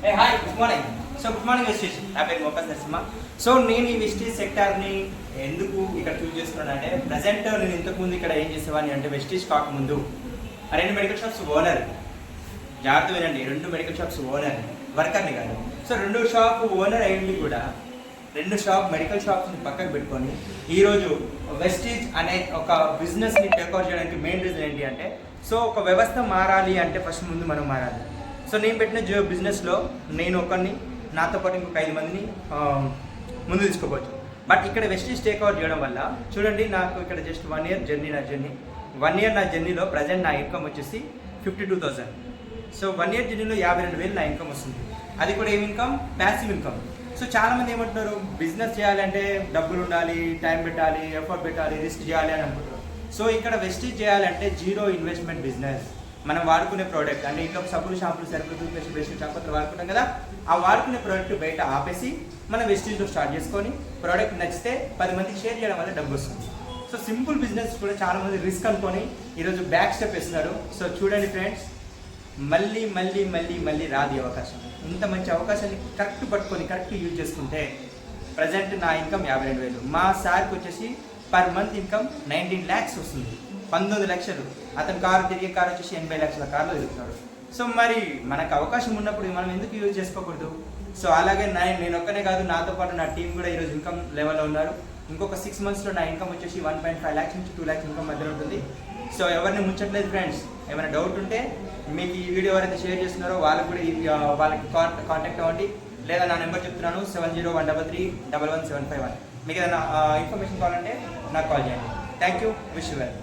ఏ hi good morning so good morning Vestige నా పేరు మోపస్ Narasimha. So నేను ఈ వెస్టీజ్ సెక్టార్ని ఎందుకు ఇక్కడ చూస్ చేసుకున్నాను అంటే ప్రజెంట్ నేను ఇంతకుముందు ఇక్కడ ఏం చేసేవాడిని అంటే వెస్టీజ్ కాకముందు ఆ రెండు మెడికల్ షాప్స్ ఓనర్ జాగ్రత్త వినండి రెండు మెడికల్ షాప్స్ ఓనర్ వర్కర్ని కాదు. సో రెండు షాప్ ఓనర్ అయ్యింది కూడా రెండు షాప్ మెడికల్ షాప్స్ని పక్కకు పెట్టుకొని ఈరోజు వెస్టీజ్ అనే ఒక బిజినెస్ని టేక్ఓవర్ చేయడానికి మెయిన్ రీజన్ ఏంటి అంటే సో ఒక వ్యవస్థ మారాలి అంటే ఫస్ట్ ముందు మనం మారాలి. సో నేను పెట్టిన జియో బిజినెస్లో నేను ఒకరిని నాతో పాటు ఇంకొక ఐదు మందిని ముందు తీసుకోవచ్చు. బట్ ఇక్కడ వెస్టీజ్ టేక్ ఓవర్ చేయడం వల్ల చూడండి నాకు ఇక్కడ జస్ట్ వన్ ఇయర్ జర్నీ నా జర్నీ. వన్ ఇయర్ నా జర్నీలో ప్రజెంట్ నా ఇన్కమ్ వచ్చేసి fifty two thousand so one year జర్నీలో యాభై రెండు వేలు నా ఇన్కమ్ వస్తుంది. అది కూడా ఏం ఇన్కమ్? Passive income. సో చాలామంది ఏమంటున్నారు బిజినెస్ చేయాలంటే డబ్బులు ఉండాలి టైం పెట్టాలి ఎఫర్ట్ పెట్టాలి రిస్క్ చేయాలి అని అనుకుంటారు సో ఇక్కడ వెస్టీజ్ చేయాలంటే జీరో ఇన్వెస్ట్మెంట్ బిజినెస్. మనం వాడుకునే ప్రోడక్ట్ అంటే ఇంట్లో సబ్బులు షాంపులు సరుకులు టూత్పేస్ట్ బ్రష్ చాపత్రులు వాడుకుంటాం కదా ఆ వాడుకునే ప్రోడక్ట్ బయట ఆపేసి మనం వెస్టీజ్లో స్టార్ట్ చేసుకొని ప్రోడక్ట్ నచ్చితే పది మందికి షేర్ చేయడం వల్ల డబ్బు వస్తుంది. సో సింపుల్ బిజినెస్ కూడా చాలా మంది రిస్క్ అనుకొని ఈరోజు బ్యాక్ స్టెప్ వేస్తున్నారు. సో చూడండి ఫ్రెండ్స్ మళ్ళీ మళ్ళీ మళ్ళీ మళ్ళీ రాదు అవకాశం. ఇంత మంచి అవకాశాన్ని కరెక్ట్ పట్టుకొని కరెక్ట్ యూజ్ చేసుకుంటే ప్రజెంట్ నా ఇన్కమ్ యాభై రెండు వేలు. మా సార్కి వచ్చేసి per month income nineteen lakhs వస్తుంది. పంతొమ్మిది లక్షలు. అతని కారు తిరిగే కారు వచ్చేసి ఎనభై లక్షల కార్లో తిరుగుతున్నాడు. సో మరి మనకు అవకాశం ఉన్నప్పుడు మనం ఎందుకు యూజ్ చేసుకోకూడదు? సో అలాగే నా నేను ఒక్కనే కాదు నాతో పాటు నా టీం కూడా ఈరోజు ఇన్కమ్ లెవెల్లో ఉన్నారు. ఇంకొక సిక్స్ మంత్స్లో నా ఇన్కమ్ వచ్చేసి వన్ పాయింట్ ఫైవ్ ల్యాక్స్ నుంచి టూ ల్యాక్స్ ఇన్కమ్ మధ్యలో ఉంటుంది. సో ఎవరిని ముంచట్లేదు ఫ్రెండ్స్ ఏమైనా డౌట్ ఉంటే మీకు ఈ వీడియో ఎవరైతే షేర్ చేస్తున్నారో వాళ్ళకి కూడా వాళ్ళకి కాంటాక్ట్ అవ్వండి. లేదా నా నెంబర్ చెప్తున్నాను seven zero one double three double one seven five one మీకు ఏదైనా ఇన్ఫర్మేషన్ కావాలంటే నాకు కాల్ చేయండి. Thank you wish well